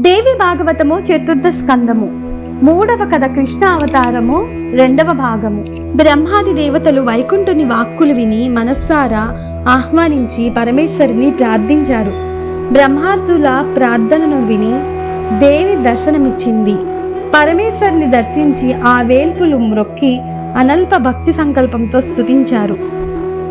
దేవి భాగవతము చతుర్థ స్కందము. మూడవ కథ కృష్ణ అవతారము రెండవ భాగము. బ్రహ్మాది దేవతలు వైకుంఠుని వాక్కులు విని మనస్సారా ఆహ్వానించి పరమేశ్వరిని ప్రార్థించారు. బ్రహ్మాదుల ప్రార్థనను విని దేవి దర్శనమిచ్చింది. పరమేశ్వరిని దర్శించి ఆ వేల్పులు మ్రొక్కి అనల్ప భక్తి సంకల్పంతో స్తుతించారు.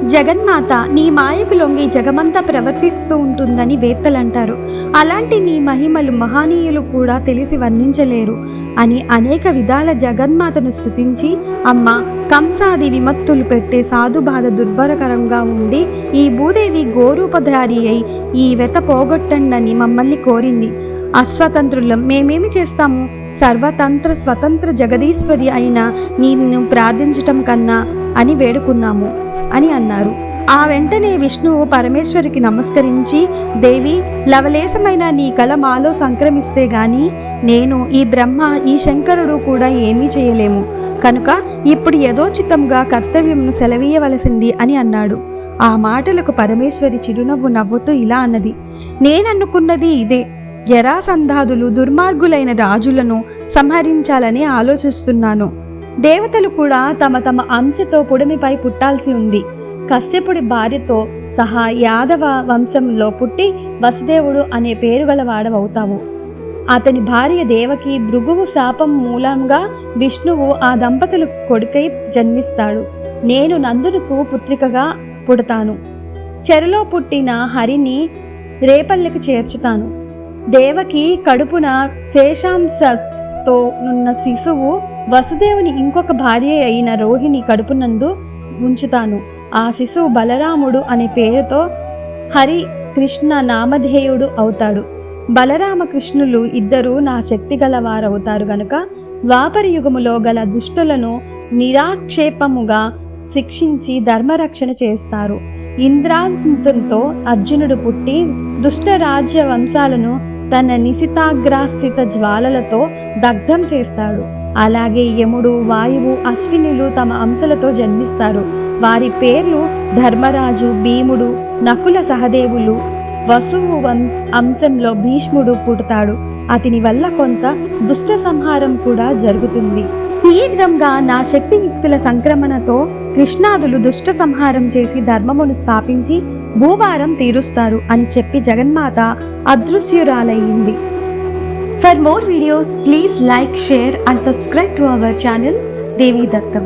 జగన్మాత నీ మాయకు లొంగి జగమంతా ప్రవర్తిస్తూ ఉంటుందని వేత్తలంటారు. అలాంటి నీ మహిమలు మహనీయులు కూడా తెలిసి వర్ణించలేరు అని అనేక విధాల జగన్మాతను స్తుతించి అమ్మ కంసాది విమత్తులు పెట్టే సాధు బాధ దుర్భరకరంగా ఉండి ఈ భూదేవి గోరూపధారి అయి ఈ వెత పోగొట్టండని మమ్మల్ని కోరింది. అస్వతంత్రులం మేమేమి చేస్తాము? సర్వతంత్ర స్వతంత్ర జగదీశ్వరి అయిన నేను ప్రార్థించటం కన్నా అని వేడుకున్నాము. అని అన్నారు. ఆ వెంటనే విష్ణువు పరమేశ్వరికి నమస్కరించి దేవి లవలేశమైన నీ కళ మాలో సంక్రమిస్తే గాని నేను ఈ బ్రహ్మ ఈ శంకరుడు కూడా ఏమీ చేయలేము. కనుక ఇప్పుడు యథోచితంగా కర్తవ్యంను సెలవీయవలసింది అని అన్నాడు. ఆ మాటలకు పరమేశ్వరి చిరునవ్వు నవ్వుతూ ఇలా అన్నది నేననుకున్నది ఇదే. జరాసంధాదులు దుర్మార్గులైన రాజులను సంహరించాలని ఆలోచిస్తున్నాను. దేవతలు కూడా తమ తమ అంశతో పుడమిపై పుట్టాల్సి ఉంది. కశ్యపుడి భార్యతో సహా యాదవ వంశంలో పుట్టి వసుదేవుడు అనే పేరు గల వాడవవుతావు. అతని భార్య దేవకి భృగువు శాపం మూలంగా విష్ణువు ఆ దంపతులు కొడుకై జన్మిస్తాడు. నేను నందునికి పుత్రికగా పుడతాను. చెరలో పుట్టిన హరిని రేపల్లెకు చేర్చుతాను. దేవకి కడుపున శేషాంశతో నున్న శిశువు వసుదేవుని ఇంకొక భార్య అయిన రోహిణి కడుపునందు ఉంచుతాను. ఆ శిశువు బలరాముడు అనే పేరుతో హరి కృష్ణ నామధేయుడు అవుతాడు. బలరామకృష్ణులు ఇద్దరు నా శక్తి గలవారవుతారు గనుక ద్వాపర యుగములో గల దుష్టులను నిరాక్షేపముగా శిక్షించి ధర్మరక్షణ చేస్తారు. ఇంద్రాంశంతో అర్జునుడు పుట్టి దుష్టరాజ్య వంశాలను తన నిశితాగ్రాసిత జ్వాలలతో దగ్ధం చేస్తాడు. అలాగే యముడు వాయువు అశ్వినులు తమ అంశలతో జన్మిస్తారు. వారి పేర్లు ధర్మరాజు భీముడు నకుల సహదేవులు. వసువు వం- అంశంలో భీష్ముడు పుడతాడు. అతని వల్ల కొంత దుష్ట సంహారం కూడా జరుగుతుంది. ఈ విధంగా నా శక్తియుక్తుల సంక్రమణతో కృష్ణాదులు దుష్ట సంహారం చేసి ధర్మమును స్థాపించి భూభారం తీరుస్తారు అని చెప్పి జగన్మాత అదృశ్యురాలయ్యింది. For more videos please like share and subscribe to our channel Devi Dattam